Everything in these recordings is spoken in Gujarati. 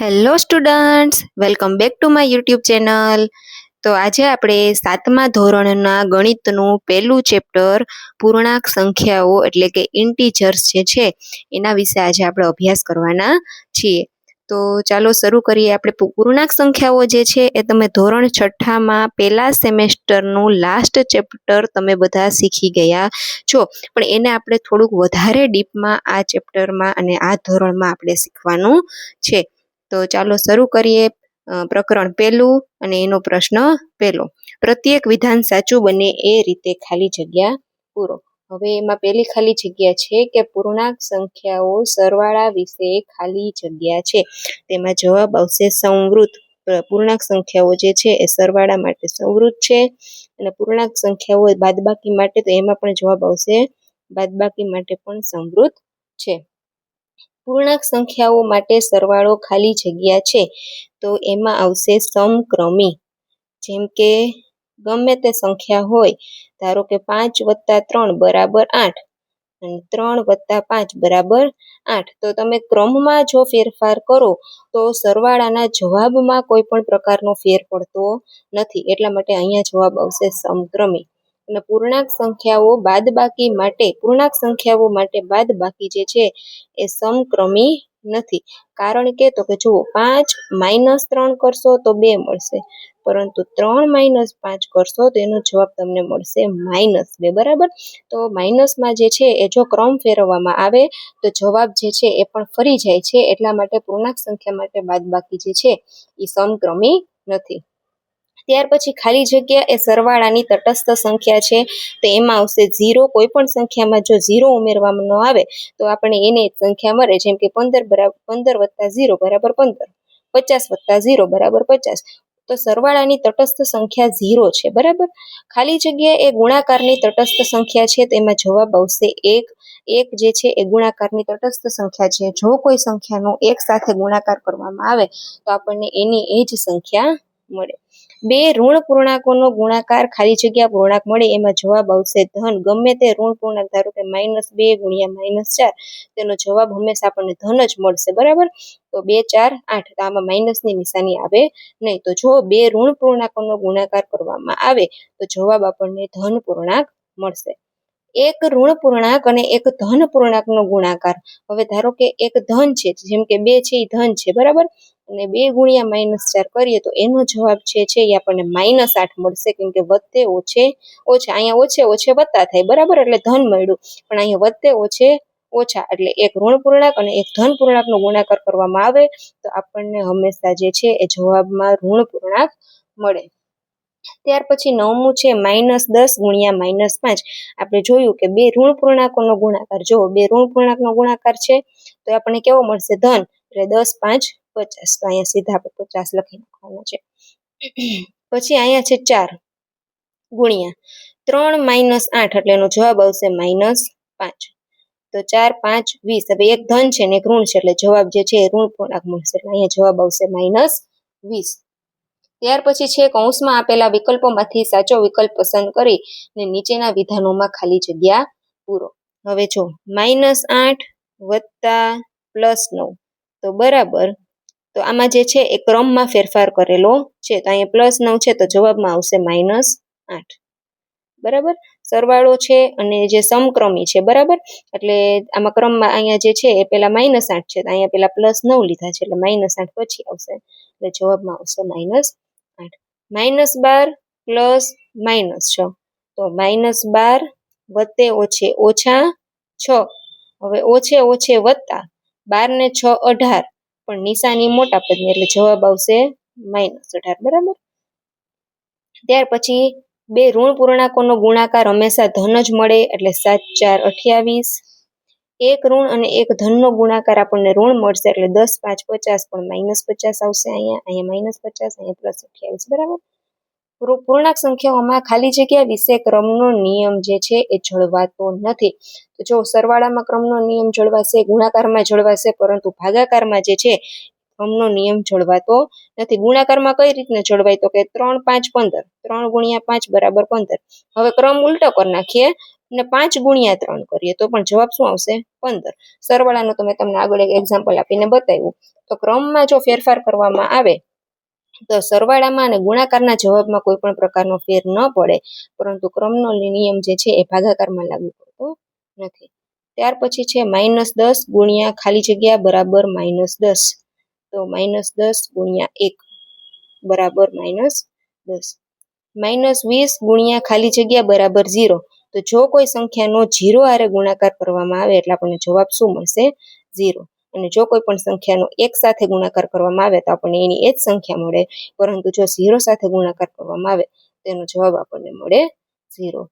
Hello students welcome back to my YouTube channel તો આજે આપણે સાતમા ધોરણના ગણિતનું પહેલું ચેપ્ટર પૂર્ણાંક સંખ્યાઓ એટલે કે ઇન્ટીજર્સ જે છે, એના વિશે આજે આપણે અભ્યાસ કરવાના છીએ. તો ચાલો શરૂ કરીએ આપણે. પૂર્ણાંક સંખ્યાઓ જે છે, એ તમે ધોરણ છઠ્ઠામાં પહેલા સેમેસ્ટરનું લાસ્ટ ચેપ્ટર તમે બધા શીખી ગયા છો. પણ એને આપણે થોડુંક વધારે ડીપમાં આ ચેપ્ટરમાં અને આ ધોરણમાં આપણે શીખવાનું છે. તો ચાલો શરૂ કરીએ પ્રકરણ પહેલું અને એનો પ્રશ્ન પહેલો. પ્રત્યેક વિધાન સાચું બને એ રીતે ખાલી જગ્યા પૂરો. હવે એમાં પહેલી ખાલી જગ્યા છે કે પૂર્ણાંક સંખ્યાઓ સરવાળા વિશે ખાલી જગ્યા છે. તેમાં જવાબ આવશે સંવૃત પૂર્ણાંક સંખ્યાઓ જે છે એ સરવાળા માટે સંવૃત છે અને પૂર્ણાંક સંખ્યાઓ બાદબાકી માટે તો એમાં પણ જવાબ આવશે બાદબાકી માટે પણ સંવૃત છે. પૂર્ણાંક સંખ્યાઓ માટે સરવાળો ખાલી જગ્યા છે, તો એમાં આવશે સમક્રમી. જેમ કે ગમે તે સંખ્યા હોય, ધારો કે પાંચ વત્તા ત્રણ બરાબર આઠ અને ત્રણ વત્તા પાંચ બરાબર આઠ. તો તમે ક્રમમાં જો ફેરફાર કરો, તો સરવાળાના જવાબમાં કોઈ પણ પ્રકારનો ફેર પડતો નથી. એટલા માટે અહીંયા જવાબ આવશે સમક્રમી. અને પૂર્ણાંક સંખ્યાઓ બાદબાકી માટે, પૂર્ણાંક સંખ્યાઓ માટે બાદબાકી જે છે એ સમક્રમી નથી. કારણ કે, તો કે જુઓ, પાંચ માઇનસ ત્રણ કરશો તો બે મળશે. પરંતુ ત્રણ માઇનસ પાંચ કરશો તો એનો જવાબ તમને મળશે માઇનસ બે, બરાબર? તો માઇનસમાં જે છે એ જો ક્રમ ફેરવવામાં આવે, તો જવાબ જે છે એ પણ ફરી જાય છે. એટલા માટે પૂર્ણાંક સંખ્યા માટે બાદબાકી જે છે એ સમક્રમી નથી. ત્યાર પછી ખાલી જગ્યા એ સરવાળાની તટસ્થ સંખ્યા છે. તો એમાં આવશે ઝીરો કોઈ પણ સંખ્યામાં જો ઝીરો ઉમેરવામાં ન આવે, તો આપણે એને સંખ્યા મળે. જેમ કે પંદર બરાબર પંદર વત્તા ઝીરો બરાબર પંદર, પચાસ વત્તા ઝીરો બરાબર પચાસ. તો સરવાળાની તટસ્થ સંખ્યા ઝીરો છે, બરાબર? ખાલી જગ્યા એ ગુણાકારની તટસ્થ સંખ્યા છે તેમાં જવાબ આવશે એક. એક જે છે એ ગુણાકારની તટસ્થ સંખ્યા છે. જો કોઈ સંખ્યાનો એક સાથે ગુણાકાર કરવામાં આવે, તો આપણને એની એ જ સંખ્યા મળે. બે ઋણ પૂર્ણાંકોનો ગુણાકાર ખાલી જગ્યા પૂર્ણાંક મળે એમાં જવાબ આવશે ધન. ગમે તે ઋણ પૂર્ણાંક ધારો કે માઇનસ બે ગુણ્યા માઇનસ ચાર, તેનો જવાબ હંમેશા આપણને ધન જ મળશે, બરાબર? તો બે, ચાર, આઠ. આમાં માઇનસની નિશાની આવે નહીં. તો જો બે ઋણ પૂર્ણાંકોનો ગુણાકાર કરવામાં આવે, તો જવાબ આપણને ધન પૂર્ણાંક મળશે. એક ઋણ પૂર્ણાંક અને એક ધન પૂર્ણાંકનો ગુણાકાર. હવે ધારો કે એક ધન છે, જેમ કે બે છે એ ધન છે, બરાબર? અને બે ગુણ્યા માઇનસ ચાર કરીએ તો એનો જવાબ છે છે એ આપણને માઇનસ આઠ મળશે કેમ કે વધતે ઓછે, ઓછા, અહીંયા ઓછે ઓછે વધતા થાય, બરાબર? એટલે ધન મળ્યું. પણ અહીંયા વધતે ઓછે, ઓછા, એટલે એક ઋણ પૂર્ણાંક અને એક ધન પૂર્ણાંકનો ગુણાકાર કરવામાં આવે, તો આપણને હંમેશા જે છે એ જવાબમાં ઋણ પૂર્ણાંક મળે. ત્યાર પછી નવમું છે માઇનસ દસ ગુણ્યા માઇનસ પાંચ. આપણે જોયું કે બે ઋણ પૂર્ણાંકોનો ગુણાકાર, જો બે ઋણ પૂર્ણાંકનો ગુણાકાર છે, તો આપણને કેવો મળશે? ધન. એટલે દસ, પાંચ પચાસ, તો અહીંયા સીધા આપણે પચાસ લખી નાખવાના છે. પછી અહીંયા છે ચાર ગુણ્યા ત્રણ માઇનસ આઠ, એટલે એનો જવાબ આવશે માઇનસ પાંચ. તો ચાર, પાંચ, વીસ. હવે એક ધન છે ને એક ઋણ છે, એટલે જવાબ જે છે એ ઋણ પૂર્ણાંક મળશે. એટલે અહીંયા જવાબ આવશે માઇનસ વીસ. ત્યાર પછી છે કૌંસમાં આપેલા વિકલ્પોમાંથી સાચો વિકલ્પ પસંદ કરી ને નીચેના વિધાનોમાં ખાલી જગ્યા પૂરો. હવે જો માઇનસ આઠ વત્તા પ્લસ નવ, તો બરાબર તો આમાં જે છે એ ક્રમમાં ફેરફાર કરેલો છે. તો અહીંયા પ્લસ નવ છે તો જવાબમાં આવશે માઇનસ આઠ. બરાબર? સરવાળો છે અને જે સમક્રમી છે, બરાબર? એટલે આમાં ક્રમમાં અહીંયા જે છે એ પેલા માઇનસ આઠ છે. તો અહીંયા પેલા પ્લસ નવ લીધા છે એટલે માઇનસ આઠ પછી આવશે. એટલે જવાબમાં આવશે માઇનસ આઠ. માઇનસ બાર પ્લસ માઇનસ છ. તો માઇનસ બાર વત્તે ઓછે ઓછા છ. હવે ઓછે ઓછે વત્તા બાર ને છ અઢાર. પણ નિશાની મોટા પદની એટલે જવાબ આવશે માઇનસ અઢાર, બરાબર? ત્યાર પછી બે ઋણ પૂર્ણાંકોનો ગુણાકાર હંમેશા ધન જ મળે એટલે સાત, ચાર, અઠ્યાવીસ. એક ઋણ અને એક ધનનો ગુણાકાર આપણને ઋણ મળશે એટલે દસ, પાંચ, પચાસ પણ માઇનસ પચાસ આવશે અહીંયા અહીંયા માઇનસ પચાસ, અહીંયા પ્લસ અઠ્યાવીસ, બરાબર? પૂર્ણાંક સંખ્યાઓમાં ખાલી જગ્યા વિશે ક્રમનો નિયમ જે છે એ જળવાતો નથી. તો જો સરવાળામાં ક્રમનો નિયમ જળવાશે, ગુણાકારમાં જળવાશે, પરંતુ ભાગાકારમાં જે છે ક્રમનો નિયમ જળવાતો નથી. ગુણાકારમાં કઈ રીતના જળવાય? તો કે ત્રણ પાંચ પંદર. ત્રણ ગુણ્યા પાંચ બરાબર પંદર. હવે ક્રમ ઉલટો કરી નાખીએ અને પાંચ ગુણ્યા ત્રણ કરીએ. તો પણ જવાબ શું આવશે? પંદર. સરવાળાનું તમે તમને આગળ એક એક્ઝામ્પલ આપીને બતાવ્યું. તો ક્રમમાં જો ફેરફાર કરવામાં આવે તો સરવાળામાં અને ગુણાકારના જવાબમાં કોઈ પણ પ્રકારનો ફેર ન પડે, પરંતુ ક્રમનો નિયમ જે છે એ ભાગાકારમાં લાગુ પડતો નથી. ત્યાર પછી છે માઇનસ દસ ગુણ્યા ખાલી જગ્યા બરાબર માઇનસ દસ. તો માઇનસ દસ ગુણ્યા એક બરાબર માઇનસ દસ. માઇનસ વીસ ગુણ્યા ખાલી જગ્યા બરાબર ઝીરો. તો જો કોઈ સંખ્યાનો ઝીરો આરે ગુણાકાર કરવામાં આવે એટલે આપણને જવાબ શું મળશે? ઝીરો. અને જો કોઈ પણ સંખ્યાનો એક સાથે ગુણાકાર કરવામાં આવે તો આપણને એની એ જ સંખ્યા મળે. પરંતુ જો ઝીરો સાથે ગુણાકાર કરવામાં આવે તેનો જવાબ આપણને મળે ઝીરો.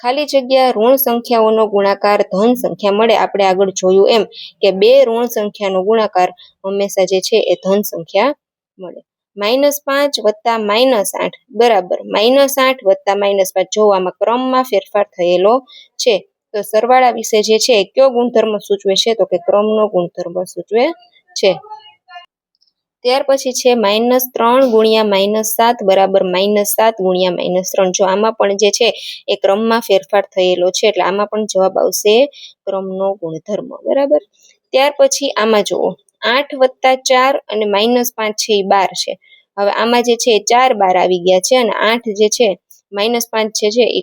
ખાલી જગ્યા ઋણ સંખ્યાઓનો ગુણાકાર ધન સંખ્યા મળે. આપણે આગળ જોયું એમ કે બે ઋણ સંખ્યાનો ગુણાકાર હંમેશા જે છે એ ધન સંખ્યા મળે. માઇનસ પાંચ વત્તા માઇનસ આઠ. બરાબર. માઇનસ આઠ વત્તા માઇનસ પાંચ. જો આમાં ક્રમમાં ફેરફાર થયેલો છે તો સરવાળા વિશે જે છે કયો ગુણધર્મ સૂચવે છે? તો કે ક્રમનો ગુણધર્મ સૂચવે છે. ત્યાર પછી છે માઇનસ ત્રણ ગુણ્યા માઇનસ સાત બરાબર માઇનસ સાત ગુણ્યા માઇનસ ત્રણ. જો આમાં પણ જે છે એ ક્રમમાં ફેરફાર થયેલો છે, એટલે આમાં પણ જવાબ આવશે ક્રમનો ગુણધર્મ. બરાબર? ત્યાર પછી આમાં જુઓ. આઠ વત્તા ચાર અને માઇનસ પાંચ છે એ બાર છે. હવે આમાં જે છે ચાર બાર આવી ગયા છે અને આઠ જે છે માઇનસ પાંચ છે જે એ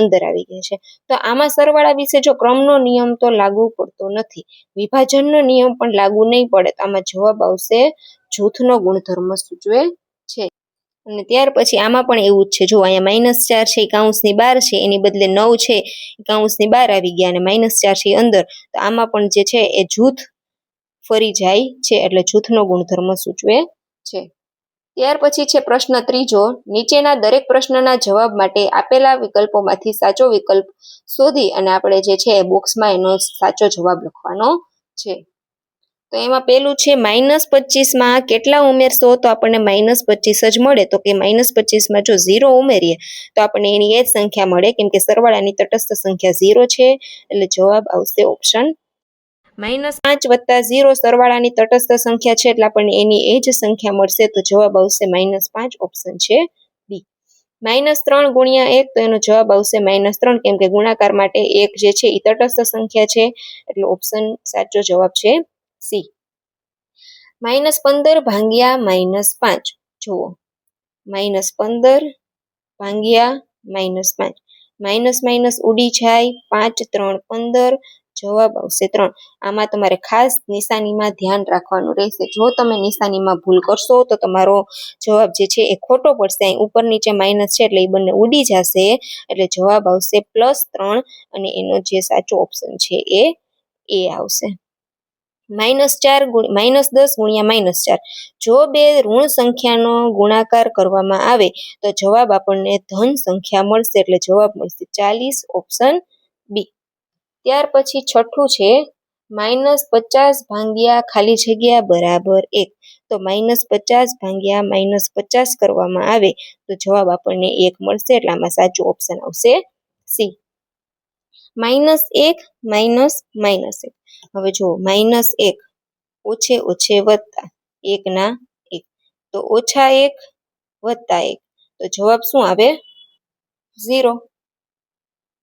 અંદર આવી ગયા છે. તો આમાં સરવાળા વિશે જો ક્રમનો નિયમ તો લાગુ પડતો નથી. વિભાજનનો નિયમ પણ લાગુ નહીં પડે તો આમાં જવાબ આવશે જૂથનો ગુણધર્મ સૂચવે છે. અને ત્યાર પછી આમાં પણ એવું જ છે. જો અહીંયા માઇનસ ચાર છે એ કાઉન્સની બાર છે, એની બદલે નવ છે કાઉન્સની બાર આવી ગયા અને માઇનસ ચાર છે અંદર, તો આમાં પણ જે છે એ જૂથ ફરી જાય છે, એટલે જૂથનો ગુણધર્મ સૂચવે છે. ત્યાર પછી છે પ્રશ્ન ત્રીજો, નીચેના દરેક પ્રશ્નના જવાબ માટે આપેલા વિકલ્પોમાંથી સાચો વિકલ્પ શોધી અને આપણે જે છે બોક્સમાં એનો સાચો જવાબ લખવાનો છે. તો એમાં પેલું છે માઇનસ પચીસમાં કેટલા ઉમેરશો? તો આપણને માઇનસ પચીસ જ મળે. તો કે માઇનસ પચીસમાં જો ઝીરો ઉમેરીએ, તો આપણને એની એ જ સંખ્યા મળે. કેમ કે સરવાળાની તટસ્થ સંખ્યા ઝીરો છે, એટલે જવાબ આવશે ઓપ્શન માઇનસ પાંચ વત્તા ઝીરો સરવાળાની તટસ્થ સંખ્યા છે એટલે આપણને એની એ જ સંખ્યા મળશે. તો જવાબ આવશે માઇનસ પાંચ, ઓપ્શન છે બી. માઇનસ ત્રણ ગુણ્યા એક, તો એનો જવાબ આવશે માઇનસ ત્રણ, કેમ કે ગુણાકાર માટે એક જે છે એ તટસ્થ સંખ્યા છે. એટલે ઓપ્શન સાચો જવાબ છે સી. માઇનસ પંદર ભાંગ્યા માઇનસ પાંચ. જુઓ. માઇનસ પંદર ભાંગ્યા માઇનસ પાંચ. માઇનસ માઇનસ ઉડી જાય પાંચ, ત્રણ, પંદર. જવાબ આવશે ત્રણ. આમાં તમારે ખાસ નિશાનીમાં ધ્યાન રાખવાનું રહેશે. જો તમે નિશાનીમાં ભૂલ કરશો, તો તમારો જવાબ જે છે એ ખોટો પડશે. અહીં ઉપર નીચે માઇનસ છે એટલે એ બંને ઉડી જશે. એટલે જવાબ આવશે પ્લસ ત્રણ અને એનો જે સાચો ઓપ્શન છે એ એ આવશે. માઇનસ ચાર માઇનસ દસ ગુણ્યા માઇનસ ચાર. જો બે ઋણ સંખ્યાનો ગુણાકાર કરવામાં આવે, તો જવાબ આપણને ધન સંખ્યા મળશે. એટલે જવાબ મળશે ચાલીસ ઓપ્શન બી. ત્યાર પછી છઠ્ઠું છે, માઇનસ પચાસ ભાંગ્યા ખાલી જગ્યા બરાબર એક. તો માઇનસ પચાસ ભાંગ્યા માઇનસ પચાસ કરવામાં આવે તો જવાબ આપણને એક મળશે, એટલે આમાં સાચું ઓપ્શન આવશે સી માઇનસ એક, માઇનસ માઇનસ એક. હવે જો માઇનસ એક ઓછે ઓછે વત્તા એકના એક. તો ઓછા એક વત્તા એક. તો જવાબ શું આવે? ઝીરો.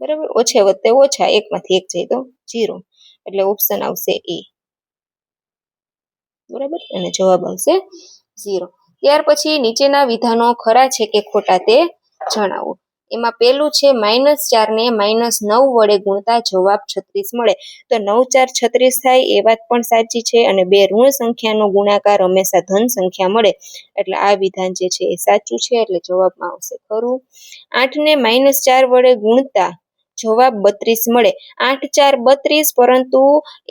બરાબર? ઓછે વત્તે ઓછા, એકમાંથી એક જાય તો ઝીરો એટલે ઓપ્શન આવશે એ બરાબર? અને જવાબ આવશે ઝીરો ત્યાર પછી નીચેના વિધાનો ખરા છે કે ખોટા તે જણાવો. એમાં પેલું છે માઇનસ ચારને માઇનસ નવ વડે ગુણતા જવાબ છત્રીસ મળે. તો નવ ચાર છત્રીસ થાય એ વાત પણ સાચી છે અને બે ઋણ સંખ્યાનો ગુણાકાર હંમેશા ધન સંખ્યા મળે. એટલે આ વિધાન જે છે એ સાચું છે એટલે જવાબમાં આવશે ખરું. આઠને માઇનસ ચાર વડે ગુણતા જવાબ બત્રીસ મળે. આઠ ચાર બત્રીસ, પરંતુ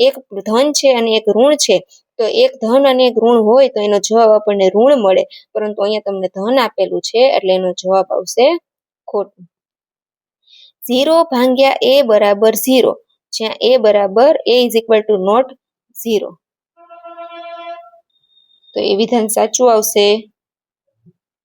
એક ધન છે અને એક ઋણ છે. તો એક ધન અને એક ઋણ હોય તો એનો જવાબ આપણને ઋણ મળે. પરંતુ અહીંયા તમને ધન આપેલું છે એટલે એનો જવાબ આવશે ખોટું. ઝીરો ભાંગ્યા એ બરાબર ઝીરો. જ્યાં એ બરાબર, a is equal to not zero તો એ વિધાન સાચું આવશે.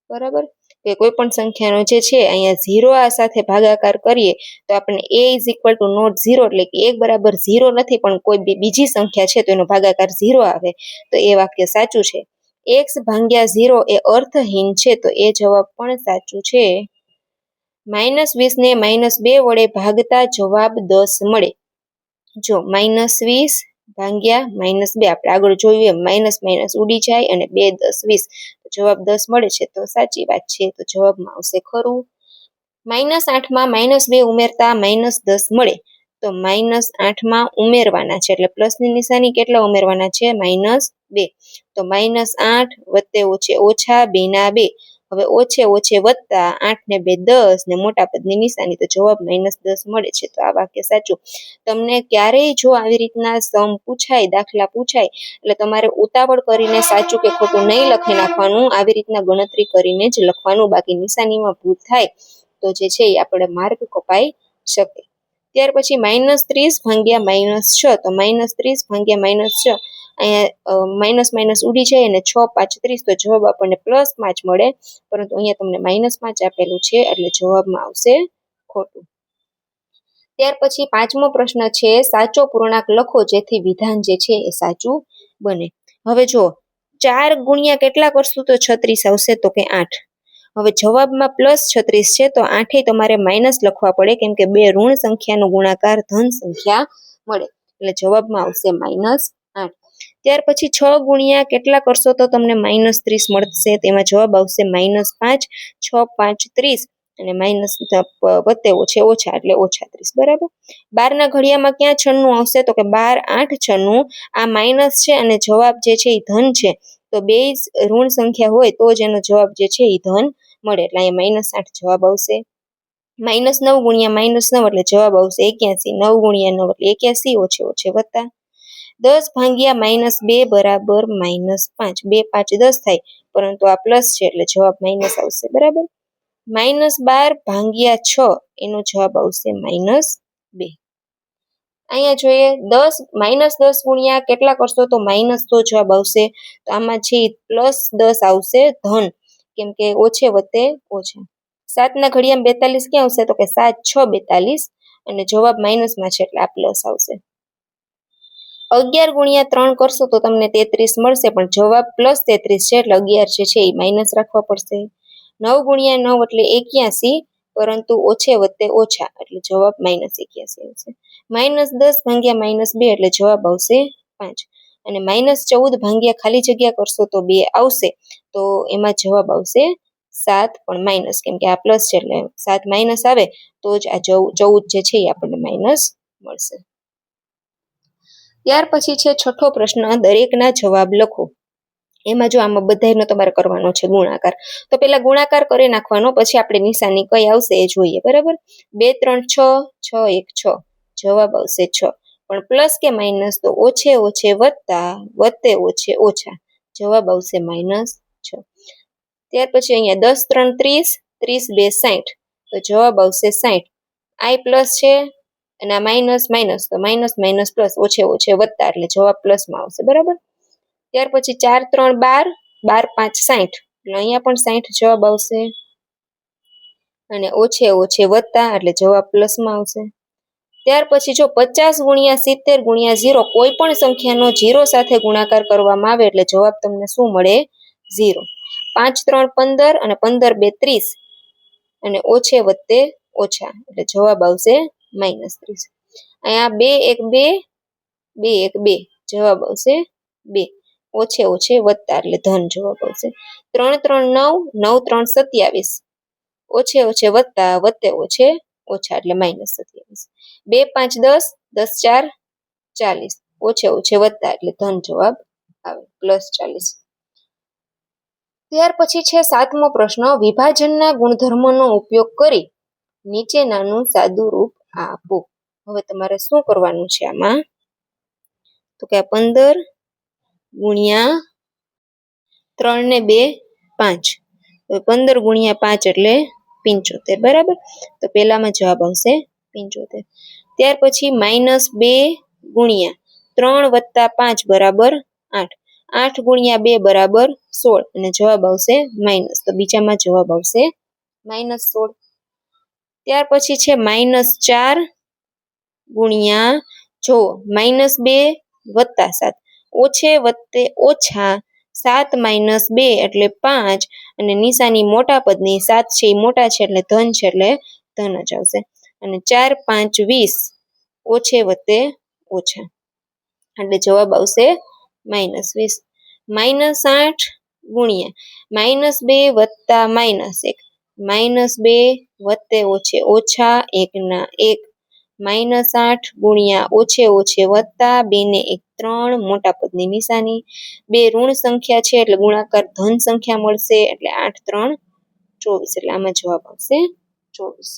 બરાબર? કે કોઈ પણ સંખ્યાનો જે છે, અહીંયા ઝીરો આ સાથે ભાગાકાર કરીએ, તો આપણને a is equal to not zero એટલે કે એક બરાબર ઝીરો નથી, પણ કોઈ બીજી સંખ્યા છે, તો એનો ભાગાકાર ઝીરો આવે. તો એ વાક્ય સાચું છે. એક્સ ભાંગ્યા ઝીરો એ અર્થહીન છે, તો એ જવાબ પણ સાચું છે. માઇનસ વીસને માઇનસ બે વડે ભાગતા જવાબ દસ મળે. જો માઇનસ વીસ ભાંગ્યા માઇનસ બે, આપણે આગળ જોયું એમ માઇનસ માઇનસ ઉડી જાય અને બે દસ વીસ. જવાબ દસ મળે છે, તો સાચી વાત છે, તો જવાબમાં આવશે ખરું. માઇનસ આઠમાં માઇનસ બે ઉમેરતા માઇનસ દસ મળે, તો માઇનસ આઠમાં ઉમેરવાના છે, એટલે પ્લસની નિશાની કેટલા ઉમેરવાના છે? માઇનસ બે. તો માઇનસ આઠ વત્તે ઓછે ઓછા બેના બે. હવે ઓછે ઓછે વત્તા આઠ ને બે દસ ને મોટા પદની નિશાની તો જવાબ માઇનસ દસ મળે છે. તો આ વાક્ય સાચું. તમને ક્યારેય જો આવી રીતના સમ પૂછાય, દાખલા પૂછાય, એટલે તમારે ઉતાવળ કરીને સાચું કે ખોટું નહીં લખી નાખવાનું, આવી રીતના ગણતરી કરીને જ લખવાનું, બાકી નિશાનીમાં ભૂલ થાય તો જે છે એ આપણે માર્ક કપાઈ શકે. ત્યાર પછી માઇનસ ત્રીસ ભાગ્યા માઇનસ છ, તો માઇનસ ત્રીસ ભાગ્યા માઇનસ છ અહીંયા માઇનસ માઇનસ ઉડી જાય અને છ પાંચ ત્રીસ તો જવાબ આપણને પ્લસ પાંચ મળે. પરંતુ અહીંયા તમને માઇનસ પાંચ આપેલું છે, એટલે જવાબમાં આવશે ખોટું. ત્યાર પછી પાંચમો પ્રશ્ન છે, સાચો પૂર્ણાંક લખો જેથી વિધાન જે છે એ સાચું બને. હવે જો ચાર ગુણ્યા કેટલા કરશું તો છત્રીસ આવશે તો કે આઠ. હવે જવાબમાં પ્લસ છત્રીસ છે તો આઠે તમારે માઇનસ લખવા પડે, કેમ કે બે ઋણ સંખ્યાનો ગુણાકાર ધન સંખ્યા મળે. એટલે જવાબમાં આવશે માઇનસ ત્યાર પછી છ ગુણ્યા કેટલા કરશો તો તમને માઇનસ ત્રીસ મળશે. તેમાં જવાબ આવશે માઇનસ પાંચ, છ, પાંચ, ત્રીસ અને માઇનસ વત્તે ઓછે ઓછા એટલે ઓછા ત્રીસ. બરાબર? બારના ઘડિયામાં ક્યાં છન્નું આવશે? તો કે બાર, આઠ છન્નું. આ માઇનસ છે અને જવાબ જે છે એ ધન છે. તો બે ઋણ સંખ્યા હોય તો જ એનો જવાબ જે છે એ ધન મળે. એટલે અહીંયા માઇનસ આઠ જવાબ આવશે. માઇનસ નવ ગુણ્યા માઇનસ નવ એટલે જવાબ આવશે એક્યાસી. નવ ગુણ્યા નવ એટલે એક્યાસી, ઓછે ઓછે વત્તા. દસ ભાગ્યા માઇનસ બે બરાબર માઇનસ પાંચ. બે, પાંચ, દસ થાય. પરંતુ આ પ્લસ છે એટલે જવાબ માઇનસ આવશે. બરાબર? માઇનસ બાર ભાગ્યા છ, એનો જવાબ આવશે માઇનસ બે. અહીંયા જોઈએ, દસ, માઇનસ દસ ગુણ્યા કેટલા કરશો તો માઇનસ તો જવાબ આવશે. તો આમાં છે પ્લસ દસ આવશે, ધન. કેમ કે ઓછે વત્તે ઓછા. સાતના ઘડિયામાં બેતાલીસ ક્યાં આવશે? તો કે સાત, છ, બેતાલીસ. અને જવાબ માઇનસમાં છે એટલે આ પ્લસ આવશે. અગિયાર ગુણ્યા ત્રણ કરશો તો તમને તેત્રીસ મળશે, પણ જવાબ પ્લસ તેત્રીસ છે એટલે અગિયાર છે એ માઇનસ રાખવા પડશે. નવ ગુણ્યા નવ એટલે એક્યાસી, પરંતુ ઓછે વત્તે ઓછા, એટલે જવાબ માઇનસ એક્યાસી આવશે. માઇનસ દસ ભાગ્યા માઇનસ બે એટલે જવાબ આવશે પાંચ. અને માઇનસ ચૌદ ભાગ્યા ખાલી જગ્યા કરશો તો બે આવશે, તો એમાં જવાબ આવશે સાત, પણ માઇનસ કેમ કે આ પ્લસ છે એટલે સાત માઇનસ આવે, તો જ આ ચૌદ જે છે એ આપણને માઇનસ મળશે. ત્યાર પછી છે છઠ્ઠો પ્રશ્ન, દરેકના જવાબ લખો. એમાં જો આમાં બધાનો તમારે કરવાનો છે ગુણાકાર. તો પેલા ગુણાકાર કરી નાખવાનો, પછી આપણે નિશાની કઈ આવશે એ જોઈએ, બરાબર? બે, ત્રણ, છ છ, એક, છ. જવાબ આવશે છ. પણ પ્લસ કે માઇનસ તો ઓછે ઓછે વત્તા, વત્તે ઓછે ઓછા. જવાબ આવશે માઇનસ છ. ત્યાર પછી અહીંયા દસ, ત્રણ, ત્રીસ ત્રીસ, બે સાઠ તો જવાબ આવશે સાઠ આઈ પ્લસ છે અને આ માઇનસ માઇનસ તો માઇનસ માઇનસ પ્લસ ઓછે ઓછે વત્તા એટલે જવાબ પ્લસમાં આવશે, બરાબર? ત્યાર પછી ચાર, ત્રણ, બાર બાર, પાંચ સાઠ એટલે અહીંયા પણ સાઠ જવાબ આવશે. અને ઓછે ઓછે વત્તા એટલે જવાબ પ્લસમાં આવશે. ત્યાર પછી જો પચાસ ગુણ્યા સિત્તેર ગુણ્યા ઝીરો કોઈ પણ સંખ્યાનો ઝીરો સાથે ગુણાકાર કરવામાં આવે એટલે જવાબ તમને શું મળે? ઝીરો. પાંચ, ત્રણ, પંદર અને પંદર, બે, ત્રીસ. અને ઓછે વત્તે ઓછા એટલે જવાબ આવશે માઇનસ ત્રીસ. અહીંયા બે એક બે બે એક બે જવાબ આવશે બે. ઓછે ઓછે વત્તા એટલે ધન જવાબ આવશે. ત્રણ ત્રણ નવ નવ ત્રણ સત્યાવીસ. ઓછે ઓછે વત્તા વત્તે ઓછે ઓછા એટલે માઇનસ સત્યાવીસ. બે પાંચ દસ દસ ચાર, ચાલીસ. ઓછે ઓછે વત્તા એટલે ધન જવાબ આવે, પ્લસ ચાલીસ. ત્યાર પછી છે સાતમો પ્રશ્ન, વિભાજનના ગુણધર્મનો ઉપયોગ કરી નીચેનાનું સાદું રૂપ આપો. હવે તમારે શું કરવાનું છે આમાં? તો કે પંદર ગુણ્યા ત્રણ ને બે પાંચ. પંદર ગુણ્યા પાંચ એટલે પિંચોતેર, બરાબર? તો પહેલામાં જવાબ આવશે પિંચોતેર. ત્યાર પછી માઇનસ બે ગુણ્યા ત્રણ વત્તા પાંચ બરાબર આઠ. આઠ ગુણ્યા બે બરાબર સોળ. અને જવાબ આવશે માઇનસ. તો બીજામાં જવાબ આવશે માઇનસ સોળ. ત્યાર પછી છે માઇનસ ચાર ગુણ્યા જો માઇનસ બે વત્તા સાત. ઓછે વત્તે ઓછા સાત માઇનસ બે એટલે પાંચ અને નિશાની મોટા પદની સાત છે એ મોટા છે એટલે ધન છે એટલે ધન જ આવશે. અને ચાર પાંચ વીસ ઓછે વત્તે ઓછા. એટલે જવાબ આવશે માઇનસ વીસ. માઇનસ આઠ ગુણ્યા. માઇનસ બે વત્તા માઇનસ એક. માઇનસ બે વત્તે ઓછે ઓછા એકના એક. માઇનસ આઠ ગુણ્યા ઓછે ઓછે વત્તા બે ને એક ત્રણ મોટા પદની નિશાની. બે ઋણ સંખ્યા છે એટલે ગુણાકાર ધન સંખ્યા મળશે એટલે આઠ ત્રણ ચોવીસ એટલે આમાં જવાબ આવશે ચોવીસ.